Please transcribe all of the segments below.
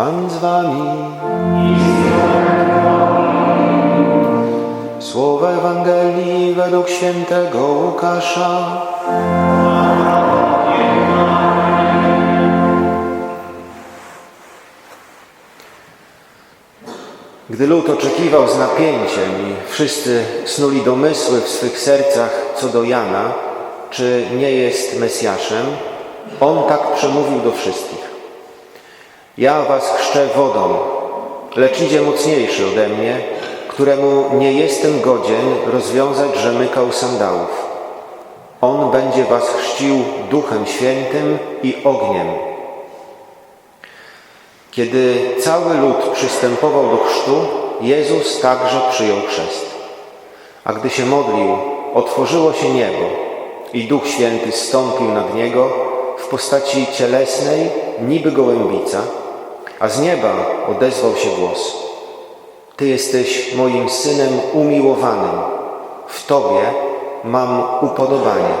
Pan z wami. Słowa Ewangelii według świętego Łukasza. Gdy lud oczekiwał z napięciem i wszyscy snuli domysły w swych sercach co do Jana, czy nie jest Mesjaszem, on tak przemówił do wszystkich. Ja was chrzczę wodą, lecz idzie mocniejszy ode mnie, któremu nie jestem godzien rozwiązać rzemykał sandałów. On będzie was chrzcił Duchem Świętym i ogniem. Kiedy cały lud przystępował do chrztu, Jezus także przyjął chrzest. A gdy się modlił, otworzyło się niebo i Duch Święty zstąpił nad niego w postaci cielesnej, niby gołębica, a z nieba odezwał się głos. Ty jesteś moim synem umiłowanym, w Tobie mam upodobanie.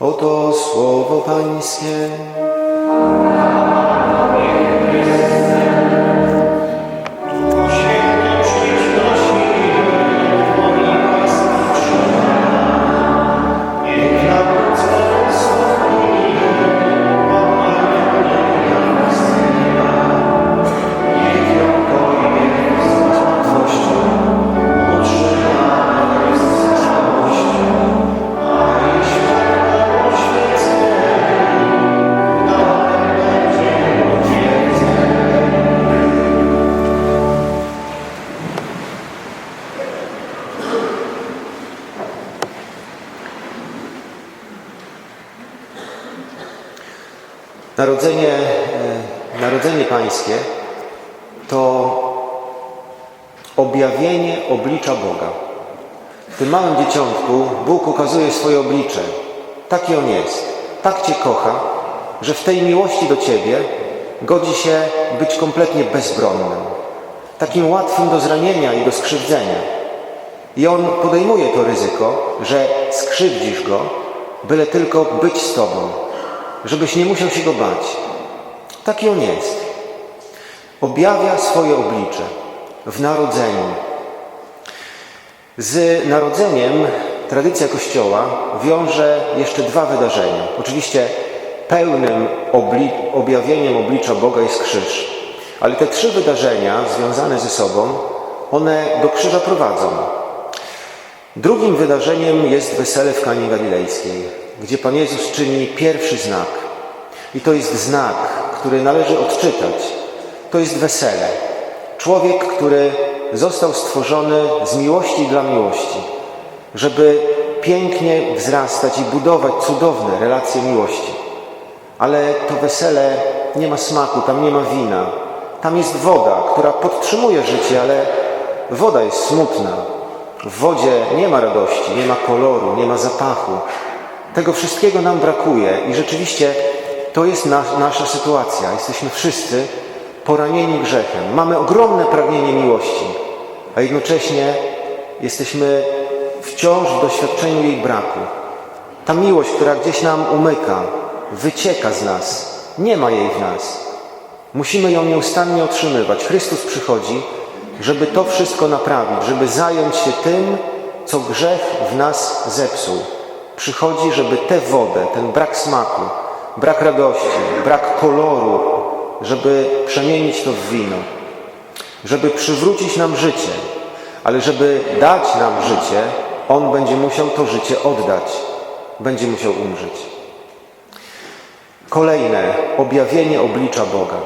Oto słowo Pańskie. Narodzenie, e, narodzenie Pańskie to objawienie oblicza Boga. W tym małym dzieciątku Bóg ukazuje swoje oblicze. Taki On jest. Tak Cię kocha, że w tej miłości do Ciebie godzi się być kompletnie bezbronnym. Takim łatwym do zranienia i do skrzywdzenia. I On podejmuje to ryzyko, że skrzywdzisz Go, byle tylko być z Tobą, żebyś nie musiał się Go bać. Taki On jest. Objawia swoje oblicze w narodzeniu. Z narodzeniem tradycja Kościoła wiąże jeszcze dwa wydarzenia. Oczywiście pełnym obli objawieniem oblicza Boga jest krzyż. Ale te trzy wydarzenia związane ze sobą, one do krzyża prowadzą. Drugim wydarzeniem jest wesele w Kanie Galilejskiej, gdzie Pan Jezus czyni pierwszy znak. I to jest znak, który należy odczytać. To jest wesele. Człowiek, który został stworzony z miłości dla miłości, żeby pięknie wzrastać i budować cudowne relacje miłości. Ale to wesele nie ma smaku, tam nie ma wina. Tam jest woda, która podtrzymuje życie, ale woda jest smutna. W wodzie nie ma radości, nie ma koloru, nie ma zapachu. Tego wszystkiego nam brakuje i rzeczywiście to jest na, nasza sytuacja. Jesteśmy wszyscy poranieni grzechem. Mamy ogromne pragnienie miłości, a jednocześnie jesteśmy wciąż w doświadczeniu jej braku. Ta miłość, która gdzieś nam umyka, wycieka z nas, nie ma jej w nas. Musimy ją nieustannie otrzymywać. Chrystus przychodzi, żeby to wszystko naprawić, żeby zająć się tym, co grzech w nas zepsuł. Przychodzi, żeby tę wodę, ten brak smaku, brak radości, brak koloru, żeby przemienić to w wino, żeby przywrócić nam życie, ale żeby dać nam życie, On będzie musiał to życie oddać, będzie musiał umrzeć. Kolejne objawienie oblicza Boga.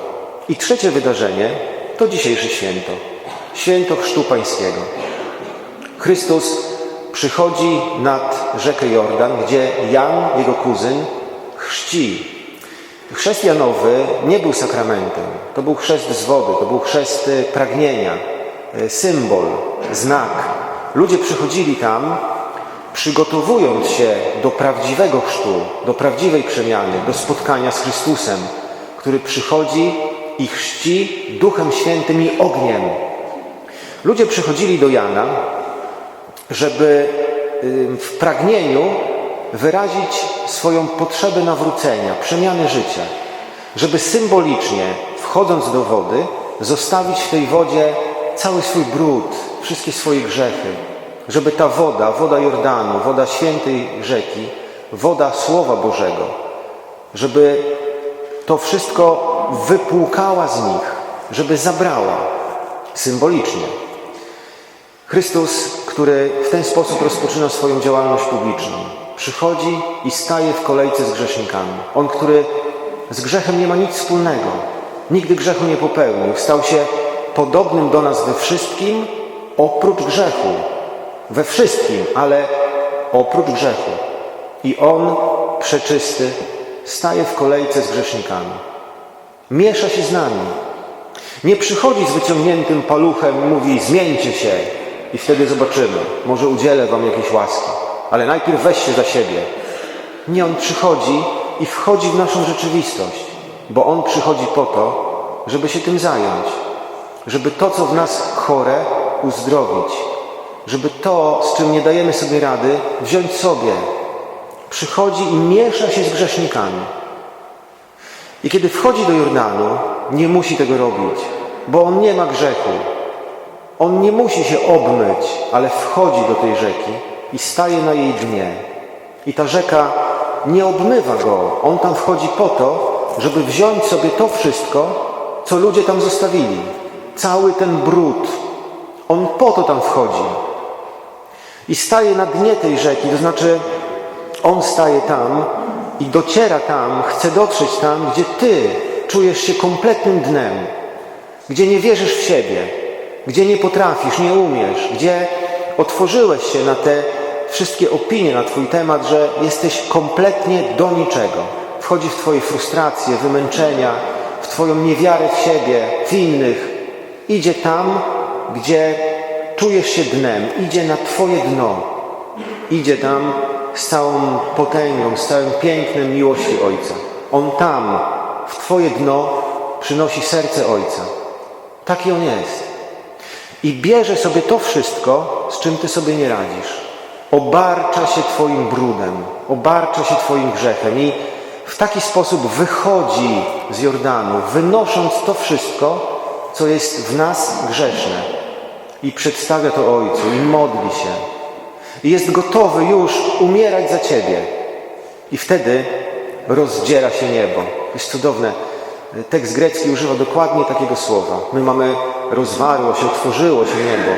I trzecie wydarzenie to dzisiejsze święto. Święto Chrztu Pańskiego. Chrystus przychodzi nad rzekę Jordan, gdzie Jan, jego kuzyn, chrzci. Chrzest Janowy nie był sakramentem. To był chrzest z wody, to był chrzest pragnienia, symbol, znak. Ludzie przychodzili tam, przygotowując się do prawdziwego chrztu, do prawdziwej przemiany, do spotkania z Chrystusem, który przychodzi i chrzci Duchem Świętym i ogniem. Ludzie przychodzili do Jana, żeby w pragnieniu wyrazić swoją potrzebę nawrócenia, przemiany życia. żeby symbolicznie, wchodząc do wody, zostawić w tej wodzie cały swój brud, wszystkie swoje grzechy, żeby ta woda, woda Jordanu, woda świętej rzeki, woda Słowa Bożego, żeby to wszystko wypłukała z nich, żeby zabrała symbolicznie. Chrystus, który w ten sposób rozpoczyna swoją działalność publiczną, przychodzi i staje w kolejce z grzesznikami. On, który z grzechem nie ma nic wspólnego, nigdy grzechu nie popełnił, stał się podobnym do nas we wszystkim, oprócz grzechu. We wszystkim, ale oprócz grzechu. I On, przeczysty, staje w kolejce z grzesznikami. Miesza się z nami. Nie przychodzi z wyciągniętym paluchem i mówi zmieńcie się i wtedy zobaczymy. Może udzielę wam jakiejś łaski. Ale najpierw weźcie za siebie. Nie, On przychodzi i wchodzi w naszą rzeczywistość. Bo On przychodzi po to, żeby się tym zająć. Żeby to, co w nas chore, uzdrowić. Żeby to, z czym nie dajemy sobie rady, wziąć sobie. Przychodzi i miesza się z grzesznikami. I kiedy wchodzi do Jordanu, nie musi tego robić, bo on nie ma grzechu. On nie musi się obmyć, ale wchodzi do tej rzeki i staje na jej dnie. I ta rzeka nie obmywa go. On tam wchodzi po to, żeby wziąć sobie to wszystko, co ludzie tam zostawili. Cały ten brud. On po to tam wchodzi. I staje na dnie tej rzeki, to znaczy on staje tam i dociera tam, chce dotrzeć tam, gdzie ty czujesz się kompletnym dnem, gdzie nie wierzysz w siebie, gdzie nie potrafisz, nie umiesz, gdzie otworzyłeś się na te wszystkie opinie na Twój temat, że jesteś kompletnie do niczego. Wchodzi w Twoje frustracje, wymęczenia, w Twoją niewiarę w siebie, w innych. Idzie tam, gdzie czujesz się dnem, idzie na Twoje dno. Idzie tam z całą potęgą, z całym pięknem miłości Ojca. On tam, w Twoje dno, przynosi serce Ojca. Taki On jest. I bierze sobie to wszystko, z czym Ty sobie nie radzisz. Obarcza się Twoim brudem, obarcza się Twoim grzechem i w taki sposób wychodzi z Jordanu, wynosząc to wszystko, co jest w nas grzeszne. I przedstawia to Ojcu i modli się. I jest gotowy już umierać za Ciebie. I wtedy rozdziera się niebo. Jest cudowne. Tekst grecki używa dokładnie takiego słowa. My mamy rozwarło się, otworzyło się niebo.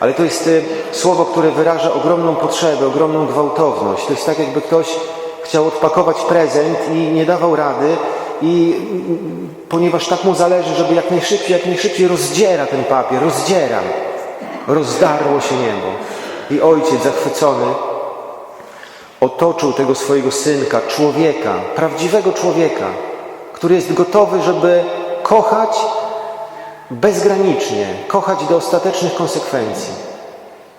Ale to jest y, słowo, które wyraża ogromną potrzebę, ogromną gwałtowność. To jest tak, jakby ktoś chciał odpakować prezent i nie dawał rady i mm, ponieważ tak mu zależy, żeby jak najszybciej, jak najszybciej rozdziera ten papier, rozdziera. Rozdarło się niebo. I ojciec zachwycony otoczył tego swojego synka, człowieka, prawdziwego człowieka, który jest gotowy, żeby kochać bezgranicznie, kochać do ostatecznych konsekwencji.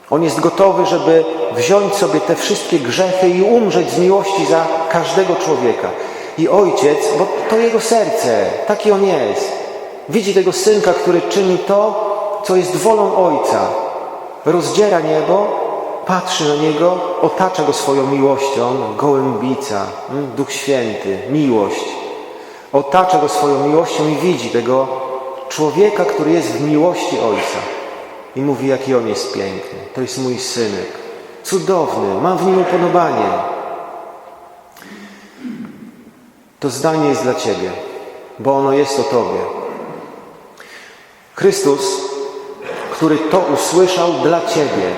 On jest gotowy, żeby wziąć sobie te wszystkie grzechy i umrzeć z miłości za każdego człowieka. I ojciec, bo to jego serce, taki on jest. Widzi tego synka, który czyni to, co jest wolą ojca. Rozdziera niebo, patrzy na niego, otacza go swoją miłością, gołębica, mm, Duch Święty, miłość. Otacza go swoją miłością i widzi tego człowieka, który jest w miłości Ojca. I mówi, jaki on jest piękny. To jest mój synek. Cudowny, mam w nim upodobanie. To zdanie jest dla Ciebie, bo ono jest o Tobie. Chrystus, który to usłyszał dla Ciebie,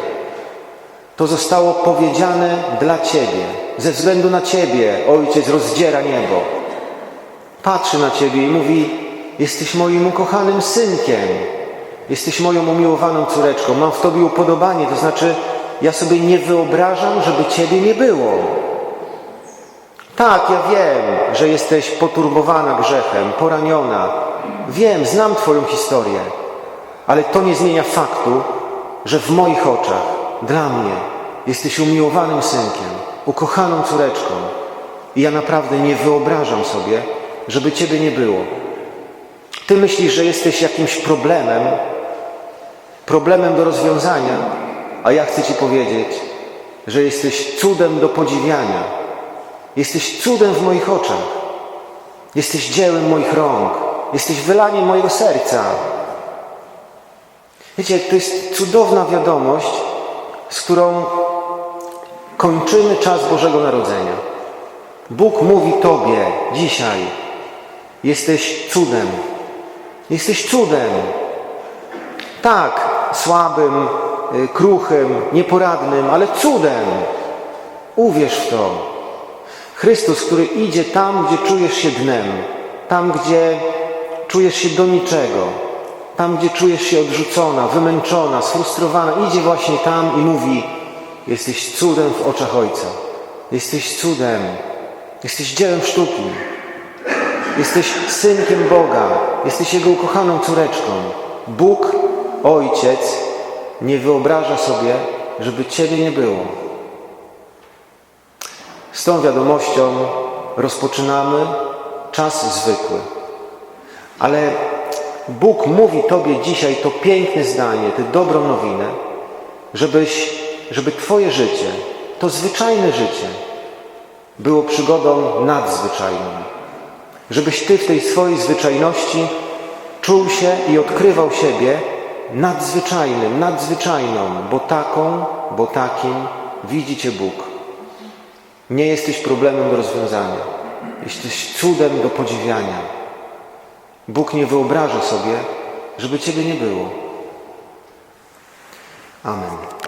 to zostało powiedziane dla Ciebie. Ze względu na Ciebie Ojciec rozdziera niebo. Patrzy na Ciebie i mówi, jesteś moim ukochanym synkiem. Jesteś moją umiłowaną córeczką. Mam w Tobie upodobanie, to znaczy ja sobie nie wyobrażam, żeby Ciebie nie było. Tak, ja wiem, że jesteś poturbowana grzechem, poraniona. Wiem, znam Twoją historię, ale to nie zmienia faktu, że w moich oczach, dla mnie, jesteś umiłowanym synkiem, ukochaną córeczką. I ja naprawdę nie wyobrażam sobie, żeby Ciebie nie było. Ty myślisz, że jesteś jakimś problemem, problemem do rozwiązania, a ja chcę Ci powiedzieć, że jesteś cudem do podziwiania. Jesteś cudem w moich oczach. Jesteś dziełem moich rąk. Jesteś wylaniem mojego serca. Wiecie, to jest cudowna wiadomość, z którą kończymy czas Bożego Narodzenia. Bóg mówi Tobie dzisiaj: Jesteś cudem. Jesteś cudem. Tak, słabym, y, kruchym, nieporadnym, ale cudem. Uwierz w to. Chrystus, który idzie tam, gdzie czujesz się dnem, tam, gdzie czujesz się do niczego, tam, gdzie czujesz się odrzucona, wymęczona, sfrustrowana, idzie właśnie tam i mówi: Jesteś cudem w oczach Ojca. Jesteś cudem. Jesteś dziełem sztuki. Jesteś synkiem Boga. Jesteś Jego ukochaną córeczką. Bóg, Ojciec, nie wyobraża sobie, żeby Ciebie nie było. Z tą wiadomością rozpoczynamy czas zwykły. Ale Bóg mówi Tobie dzisiaj to piękne zdanie, tę dobrą nowinę, żebyś, żeby Twoje życie, to zwyczajne życie, było przygodą nadzwyczajną. Żebyś Ty w tej swojej zwyczajności czuł się i odkrywał siebie nadzwyczajnym, nadzwyczajną, bo taką, bo takim widzi Cię Bóg. Nie jesteś problemem do rozwiązania. Jesteś cudem do podziwiania. Bóg nie wyobraża sobie, żeby Ciebie nie było. Amen.